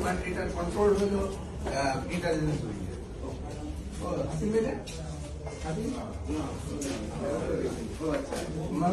মানে এটার কন্ট্রোল হলো ইন্টেলিজেন্স উইংয়ে ও হাসিন ভাই না? হাসিন? ও আচ্ছা ওনার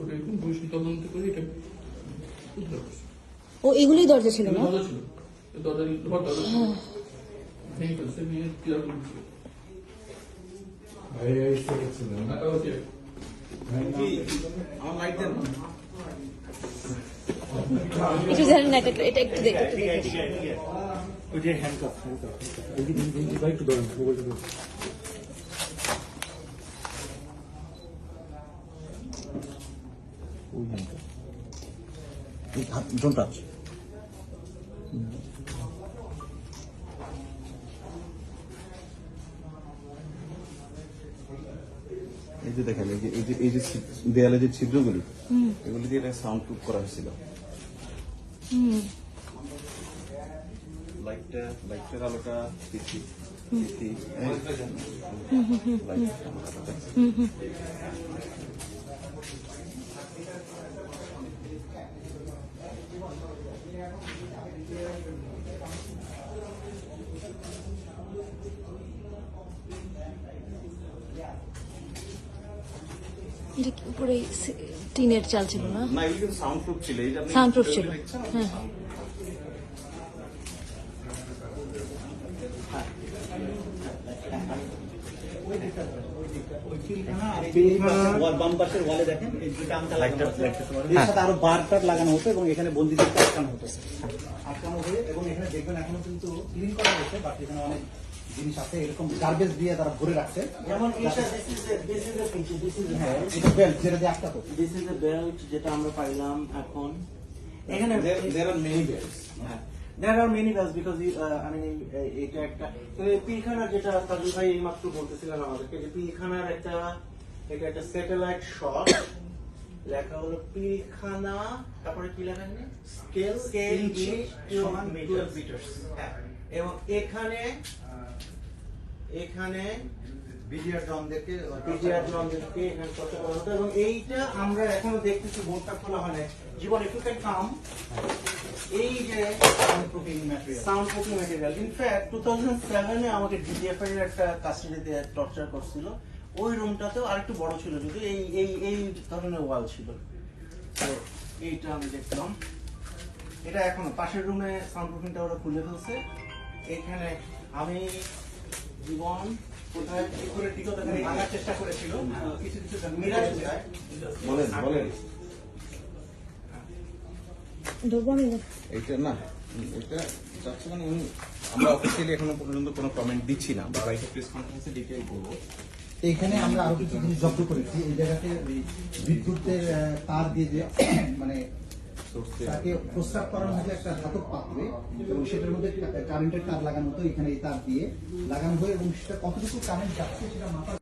ওটা এরকম বৈষ্ণব তদন্ত করে এটা উদ্ধার করছে। ও এগুলোই দরজা ছিল না? দরজা ছিল। দরজা লোহার দরজা ছিল। ভেঙে ফেলছে ভেঙে ক্লিয়ার করে দিচ্ছে টাকা হচ্ছে আমার লাইট দেন একটু জানেন না এটা এটা একটু দেখে একটু দেখে। ওই যে হ্যান্ডকাপ হ্যান্ডকাপ ওই যে ভাই একটু ধরেন মোবাইলটা ধরেন ওই হ্যান্ডকাপ ডোন্ট টাচ। এই যে দেখেন এই যে এই যে এই যে দেয়ালে যে ছিদ্রগুলি এগুলি দিয়ে এটা সাউন্ড প্রুফ করা হয়েছিল। লাইটটা লাইটের আলোটা তিথি তিথি লাইট এটা কি উপরে টিনের চাল ছিল না? না এগুলি কিন্তু ছিল এই যে ছিল। হ্যাঁ। সাথে আরও বার টার লাগানো হতো এবং এখানে বন্দিদেরকে আটকানো হতো। আটকানো হয়ে এবং এখানে দেখবেন এখনও কিন্তু ক্লিন করা হয়েছে বাট এখানে অনেক জিনিস আছে এরকম গার্বেজ দিয়ে তারা ভরে রাখছে। এটা হ্যাঁ বেল্ট যেটা দিয়ে আটকাতো। আমরা পাইলাম এখন। এখানে many ways. হ্যাঁ, uh, এটা একটা পিলখানার যেটা তাজুল ভাই এইমাত্র বলতেছিলেন আমাদেরকে যে পিলখানার একটা এটা একটা স্যাটেলাইট শট লেখা হলো পিলখানা তারপরে কি লেখা এখানে? স্কেল স্কেল সমান মিটার এবং এখানে এখানে এখানে করা হতো এবং এইটা আমরা এখনও দেখতেছি বোর্ডটা খোলা হয় নাই। জীবন একটু ক্যান কাম এই যে protein material sound proofing material in fact two thousand সেভেনে আমাকে ডিজিএফ এর একটা কাস্টডিতে টর্চার করছিল। ওই রুমটাতেও আরেকটু বড় ছিল যদি এই এই এই ধরনের ওয়াল ছিল। তো এইটা আমি দেখলাম। এটা এখনও পাশের রুমে সাউন্ড প্রুফিংটা ওরা খুলে ফেলছে। এখানে আমি জীবন কোথায় কি করে টিকো দেখানে ভাঙার চেষ্টা করেছিল। কিছু কিছু মিরাজ কোথায়? বলেন বলেন। না। এটা না এটা যাচ্ছে মানে আমরা অফিসিয়ালি এখনও পর্যন্ত কোনো কমেন্ট দিচ্ছি না বা প্রেস কনফারেন্সে ডিটেইল বলব। এখানে আমরা আরও কিছু জিনিস জব্দ করেছি। এই জায়গাতে বিদ্যুতের তার দিয়ে যে মানে তাকে প্রস্রাব করার হয়েছে একটা ধাতব পাত্রে এবং সেটার মধ্যে কারেন্টের তার লাগানো হতো এখানে এই তার দিয়ে লাগানো হয় এবং সেটা কতটুকু কারেন্ট যাচ্ছে সেটা মাপার